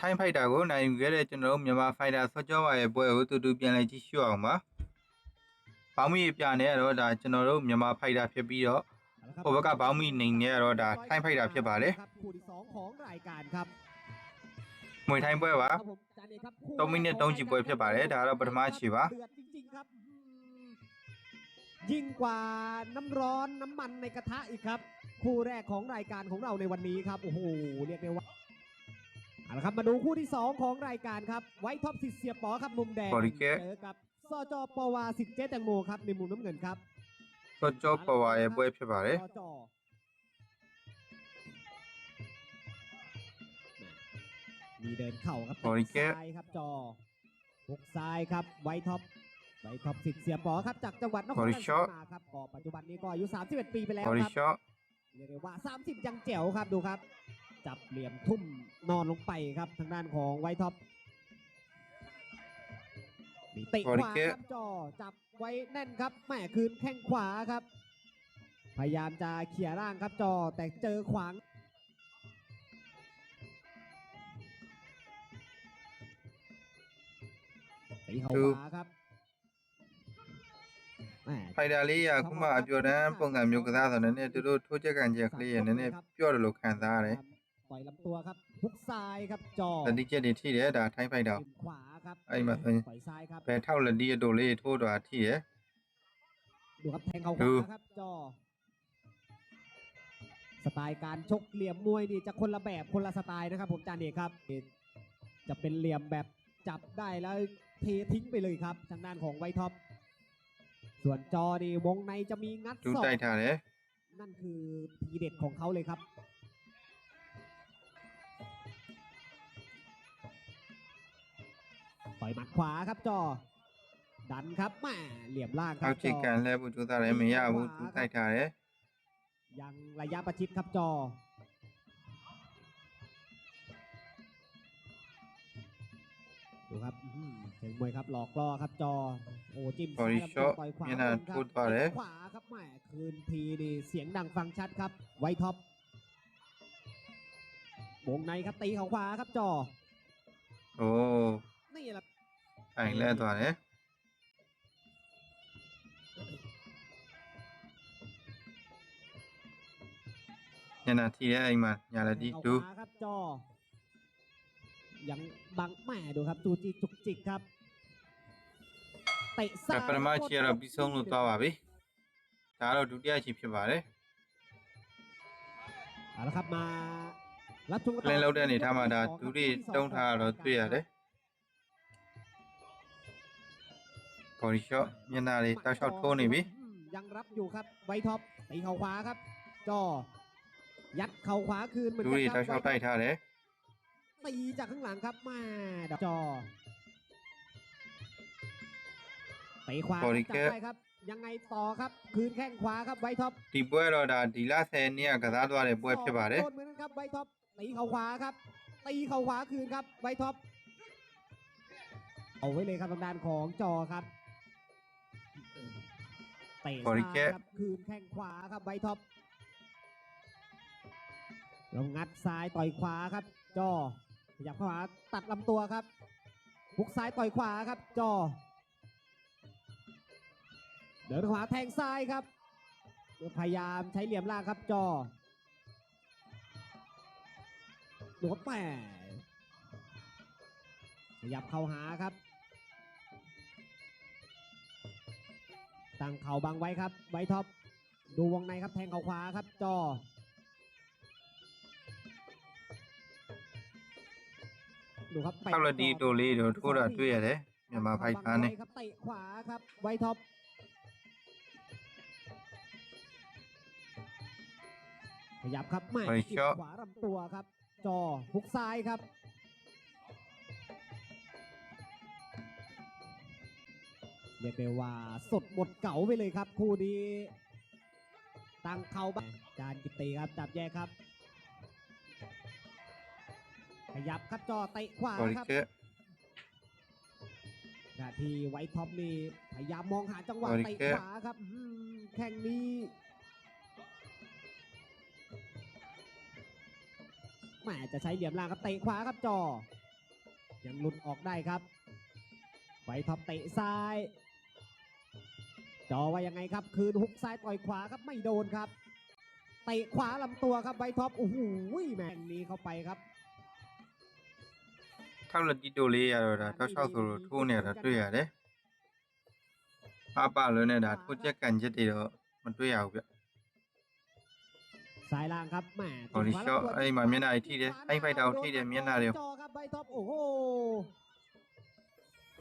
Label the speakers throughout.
Speaker 1: ထိုင်းဖိုက်တာကိုနိုင်ယူခဲ့တဲ့ကျွန်တော်တို့မြန်မာဖိုက်တာဆော့ကြောပါရဲ့ပွဲကိုတူတူပြန်လဲကြည့်ရှုအောင်ပါ။ဘောင်းမီပြနေရတော့ဒါကျွန်တော်တို့မြန်မာဖိုက်တာဖြစ်ပြီးတော့ဟိုဘက်ကဘောင်းမီနေနေရတော့ဒါထိုင်းဖိုက်တာဖြစ်ပါလေ
Speaker 2: ครับคู่ที่สองของรายการครับ
Speaker 1: ။มวยထိုင်းပွဲပါ
Speaker 2: ครับผมจานเอกครับคู่
Speaker 1: 3မိနစ်3ချီပွဲဖြစ်ပါတယ်ဒါကတော့ပထမချီပါ
Speaker 2: เดือดจริงๆครับอืมยิ่งกว่าน้ำร้อนน้ำมันในกระทะอีกครับ คู่แรกของรายการของเราในวันนี้ครับโอ้โหเรียกได้ว่า ะครับมาดูคู่ที่ 2 ของรายการครับไวท็อปสิทธิ์เสียป๋อครับมุมแดง
Speaker 1: เจ
Speaker 2: อกับซจปวาสิทธิ์เจ๊แตงโมครับในมุมน้ำเงินครับ
Speaker 1: ก็จบปวายบวยเพี
Speaker 2: ยบเลย ซจมีเดินเข่าครับ
Speaker 1: โอ
Speaker 2: ซ้ายครับจอบุกซ้ายครับไวท็อปไวท็อปสิทธิ์เสียป๋อครับจากจังหวัดนครราชสีมาครับก็ปัจจุบันนี้ก็อายุ 31 ปีไปแล้วครับเรียกได้ว่า 30 ยังเจ๋วครับดูครับ จับเหลี่ยมทุ่มนอนลงไปครับทางด้านของไวท็อปมีเตะขวาครับจอจับไว้แน่นครับแหม่คืนแข้งขวาครับ พยายามจะเขี่ยร่างครับจอแต่เจอขวางตีเขาขวาครับแหม่
Speaker 1: ဖိုက်တာလေးကခုမှအပြော်တန်းပုံစံမျိုးကစားဆိုတော့နည်းနည်းသူတို့ထိုးချက်ကံချက်ကလေးရနည်းနည်းပြော့တယ်လို့ခံစားရတယ်
Speaker 2: ป่อยลำตัวครับพุกซ้ายครับจอ
Speaker 1: ลันดิเจดีที่เดียดาไท
Speaker 2: ยไปดาวขวาครับ
Speaker 1: ไอ้มาเอ้ย
Speaker 2: ปอยซ้ายครับ
Speaker 1: แพ้เท่าลันดีโดเล่โทษ
Speaker 2: ดาที่เดียดูครับแทงเขาขวาครับจอสไตล์การชกเหลี่ยมมวยนี่จะคนละแบบคนละสไตล์นะครับ ผมจานเอกครับ จะเป็นเหลี่ยมแบบจับได้แล้วเททิ้งไปเลยครับทางด้านของไวท็อปส่วนจอดีวงในจะมีงัดสอ
Speaker 1: ง
Speaker 2: นั่นคือทีเด็ดของเขาเลยครับ ต่อยหมัดขวาครับจอ ดันครับแหม่เหลี่ยมล่างค
Speaker 1: ထော
Speaker 2: รั
Speaker 1: က်
Speaker 2: บ
Speaker 1: ချ
Speaker 2: จ
Speaker 1: က်
Speaker 2: อ
Speaker 1: ကန်လဲဖို့ကြိုးစားတယ်မရဘူးသူတိုက်ထားတယ်
Speaker 2: ยังระยะประชิดครับจอ ดูครับอื้อหือเชิงมวยครับหลอกล่อครับจอ โอ้จิ้ม
Speaker 1: บ
Speaker 2: ซ้าย
Speaker 1: ริ
Speaker 2: ลำ
Speaker 1: ช
Speaker 2: ตัว
Speaker 1: อ
Speaker 2: ต่อยขวา
Speaker 1: เนี่ยนะ
Speaker 2: บนครับ
Speaker 1: พูดต่อเลย
Speaker 2: ขวาครับแหมคืนทีนี่เสียงดังฟังชัดครับ ไวท็อปวงในครับตีเขาขวาครับจอ
Speaker 1: โอ้
Speaker 2: นี่แหละ
Speaker 1: တိုင်လဲသွားတယ်ညနာထိတယ်အိမ်မှာညာလက်ဒီ
Speaker 2: เขา
Speaker 1: တူ
Speaker 2: ขวาครับจอ ยังบังแหม่ดูครับจูจีจุกจิกครับเตะซ้าย
Speaker 1: ပထမချီကတော့ပြီးဆုံးလို့သွားပါပြီဒါကတော့ဒုတိယချီဖြစ်ပါတယ်
Speaker 2: เอาละครับมารับชมกัน
Speaker 1: ပလင်လောက်တဲ့အနေထားမှာဒါဒုတိယတုံးထားတော့တွေ့ရတယ် พอริเชาะยันนาเลยตาช
Speaker 2: อตโทนี่พี่ยังรับอยู่ครับไวท็อปตีเข่าขวาครับจ่อยัดเข่าขวาคืนเหมือนกันครั
Speaker 1: ดูดิตาชอตใต้ท่าเลย
Speaker 2: ตีจากข้างหลังครับมาดจอตีขวาจับไปครับ ยังไงต่อครับ คืนแข้งขวาครับไวท็อป
Speaker 1: ตีบวยรอดาตีลาเซนเนี่ยกระซาดวาเลยบวยเพียบาเลย
Speaker 2: โดนเหมือนกันครับไวท็อปตีเข่าขวาครับตีเข่าขวาคืนครับไวท็อปเอาไว้เลยครับทางด้านของจอครับ เตะ
Speaker 1: บริ
Speaker 2: ซ้าย
Speaker 1: เกะ
Speaker 2: ครับคืนแข้งขวาครับไวท็อปแล้วงัดซ้ายต่อยขวาครับ จอขยับเข้าหาตัดลำตัวครับหุกซ้ายต่อยขวาครับ จอ เดินขวาแทงซ้ายครับ พยายามใช้เหลี่ยมล่างครับจอโดดแปขยับเข้าหาครับ ตั้งเข่าบังไว้ครับ ไว้ท็อป ดูวงในครับแทงเข่าขวาครับจอดูครับเป
Speaker 1: Kalau di Doli itu udah tuh ya deh, yang mau บัง paipan ไว้ nih.
Speaker 2: ครับเตะขวาครับ ไว้ท็อป ขยับครับไม่
Speaker 1: ไปเช
Speaker 2: ขวาลำตัวครับ จอฮุกซ้ายครับ เรียกได้ว่าสดหมดเก่าไปเลยครับ คู่นี้ ตั้งเข่าบ้างจานกิติครับจับแย่ครับ ขยับครับจ่อเตะขวาครับนาทีไวท็อปนี่พยายามมองหาจังหวะเตะขวาครับแข่งนี้แหมจะใช้เหลี่ยมล่างครับเตะขวาครับจอ ยังหลุดออกได้ครับไวท็อปเตะซ้าย จอว่ายังไงครับ คืนฮุกซ้ายต่อยขวาครับไม่โดนครับเตะขวาลำตัวครับไวท็อปโอ้โหแม่งนี้เข้าไปครับ
Speaker 1: ထောက်လက်တီတိုလေးရတော့ဒါတောက်လျှောက်ဆိုလို့ထိုးနေတာတွေ့ရတယ်အပလွန်းနေတာထိုးချက်ကန်ချက်တွေတော့မတွေ့ရဘူးဗျ
Speaker 2: ซ้ายล่างครับแหม่
Speaker 1: ဟောဒီရှော့အဲ့ဒီမှာမျက်နှာကြီးထိတယ်အဲ့ဒီဖိုက်တာကိုထိတယ်မျက်နှာတွေ
Speaker 2: จอครับไวท็อปโอ้โห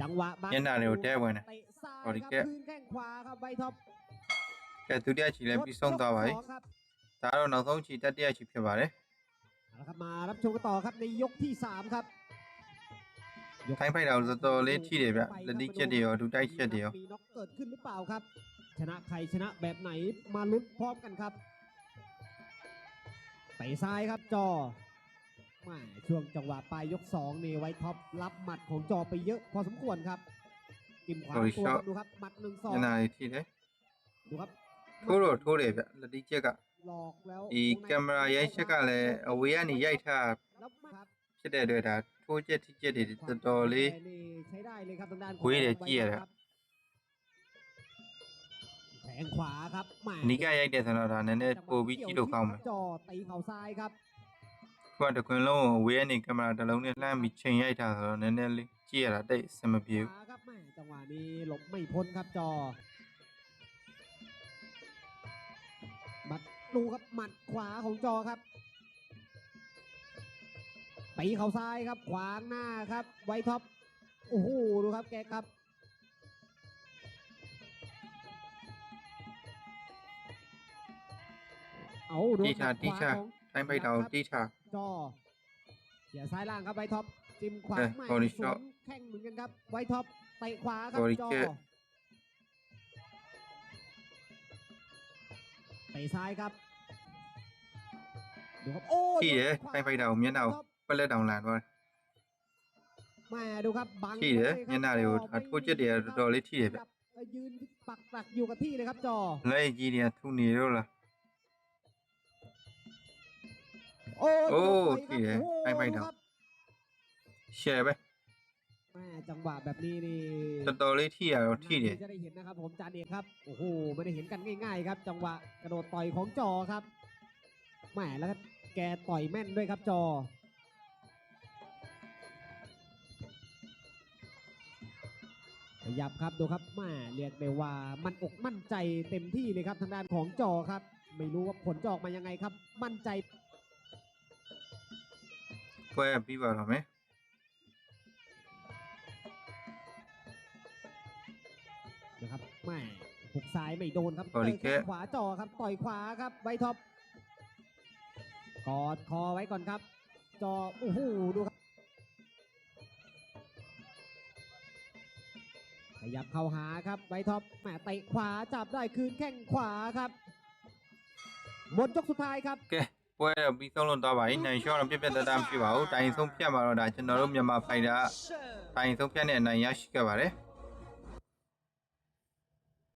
Speaker 2: จังหวะบัง
Speaker 1: မျက်နှာတွေကိုတဲဝင်တယ်
Speaker 2: เตะซ้าย
Speaker 1: ဟောဒီ
Speaker 2: ค
Speaker 1: ကဲ
Speaker 2: รับคืนแข้งขวาครับไวท็อป
Speaker 1: ကဲဒုတိယချီလည်းပြီးဆုံးသွားပါပြီ
Speaker 2: ยกสองครับ
Speaker 1: ဒါကတော့နောက်ဆုံးချီတတိယချီဖြစ်ပါတယ်
Speaker 2: เอาละครับมารับชมกันต่อครับในยกที่สามครับยก
Speaker 1: ထိုင်းဖိုက်တာကိုတော်တော်လေးထိတယ်ဗျလက်တီချက်တွေရောဒုတိုက်ချက်တွေရော
Speaker 2: มีน็อกเกิดขึ้นหรือเปล่าครับ ชนะใครชนะแบบไหนมาลุ้นพร้อมกันครับเตะซ้ายครับจอ แหม่ช่วงจังหวะปลายยกสองนี่ไวท็อปรับหมัดของจอไปเยอะพอสมควรครับกิมขวา
Speaker 1: โอ้ย
Speaker 2: ตัว
Speaker 1: ชอบ
Speaker 2: ดูครับหมัดหนึ่งสอง
Speaker 1: မျက်နှာတွေထိတယ်
Speaker 2: ดูครับ
Speaker 1: ထိုးတော့ထိုးတယ်ဗျလက်တီချက်က
Speaker 2: หลอกแล้ว
Speaker 1: ဒီကင်မရာရိုက်ချက်ကလည်းအဝေးကနေရိုက်ထား
Speaker 2: แล้วครับ
Speaker 1: ဖြစ်တဲ့အတွက်ဒါထိုးချက်ထိချက်တွေတော်တော်လေး
Speaker 2: นี่ใช้ได้เลยครับทางด้าน
Speaker 1: คุยเดี๋ยวจี้อะ
Speaker 2: ครับแทงขวาครับแหม่
Speaker 1: အနီးကရိုက်တယ်ဆိုတော့ဒါနည်းနည်းပိုပြီးကြည့်လို့ကောင်းမယ်
Speaker 2: จอตีเข่าซ้ายครับ
Speaker 1: ခုကတခွင်လုံးကိုအဝေးကနေကင်မရာတစ်လုံးနဲ့လှမ်းပြီးချိန်ရိုက်တာဆိုတော့နည်းနည်းလေးကြည့်ရတာတိတ်အဆင်မပြေဘူး
Speaker 2: ขวาครับแม่จังหวะนี้หลบไม่พ้นครับจอบัดดูครับหมัดขวาของจอครับตีเข่าซ้ายครับ ขวางหน้าครับ ไวท็อปโอ้โหดูครับแกครับ เอาดู
Speaker 1: ตีชา
Speaker 2: หมัด
Speaker 1: ตี
Speaker 2: ขว
Speaker 1: ชา
Speaker 2: ของ
Speaker 1: ให้ใบดาวที่ฉาก
Speaker 2: จอเขี่ยซ้ายล่างครับไวท็อปจิมขวา
Speaker 1: เอ้ยใหม่
Speaker 2: สว
Speaker 1: น
Speaker 2: แข่งเหมือนกันครับไวท็อปเตะขวาครับจอ
Speaker 1: Cornichon
Speaker 2: เตะซ้ายครับดูครับโอ้ย
Speaker 1: ที่เด้
Speaker 2: ให้ใบดา
Speaker 1: วเมียนดาวก็เลยดาวหลานว่า
Speaker 2: แม่ดูครับบัง
Speaker 1: ที่เด้
Speaker 2: เมียนดาวเดี๋ย
Speaker 1: วอัดพูดเจ
Speaker 2: เดี
Speaker 1: ยวรอเลยที่เดียว
Speaker 2: แบบยืนปักหลักอยู่กับที่เลยครับจอ
Speaker 1: เลยยีเดียทุกนี้แล้
Speaker 2: วล่ะ
Speaker 1: โอ้ที่ไหน
Speaker 2: ไอ้
Speaker 1: ไม่เดาแช
Speaker 2: ร์
Speaker 1: ไป
Speaker 2: แม่จังหวะแบบนี้นี่
Speaker 1: สตอรี่ที่อะที่เนี่ย
Speaker 2: จะได้เห็นนะครับผมจานเอกครับโอ้โหไม่ได้เห็นกันง่าย ๆ ครับ จังหวะกระโดดต่อยของจอครับแม่แล้วก็แกต่อยแม่นด้วยครับจอขยับครับดูครับแม่เรียกได้ว่ามันอกมั่นใจเต็มที่เลยครับทางด้านของจอครับ ไม่รู้ว่าผลจอกมายังไงครับ มั่นใจ fue viva la mes. Deja, ไม่หุกซ้ายไม่โดนครับเตะแข้งขวาจ่อครับต่อยขวาครับไวท็อปกอดคอไว้ก่อนครับจ่อโอ้โหดูครับ ขยับเข้าหาครับไวท็อปแหมเตะขวาจับได้คืนแข้งขวาครับหมดยกสุดท้ายครับ
Speaker 1: okay. ပွဲတော့ပြီးဆုံးလို့သွားပါပြီနိုင်ရှော့တော့ပြက်ပြက်တတမရှိပါဘူးတိုင်ဆုံးဖြတ်မှာတော့ဒါကျွန်တော်တို့မြန်မာဖိုင်တာတိုင်ဆုံးဖြတ်နဲ့အနိုင်ရရှိခဲ့ပါတယ်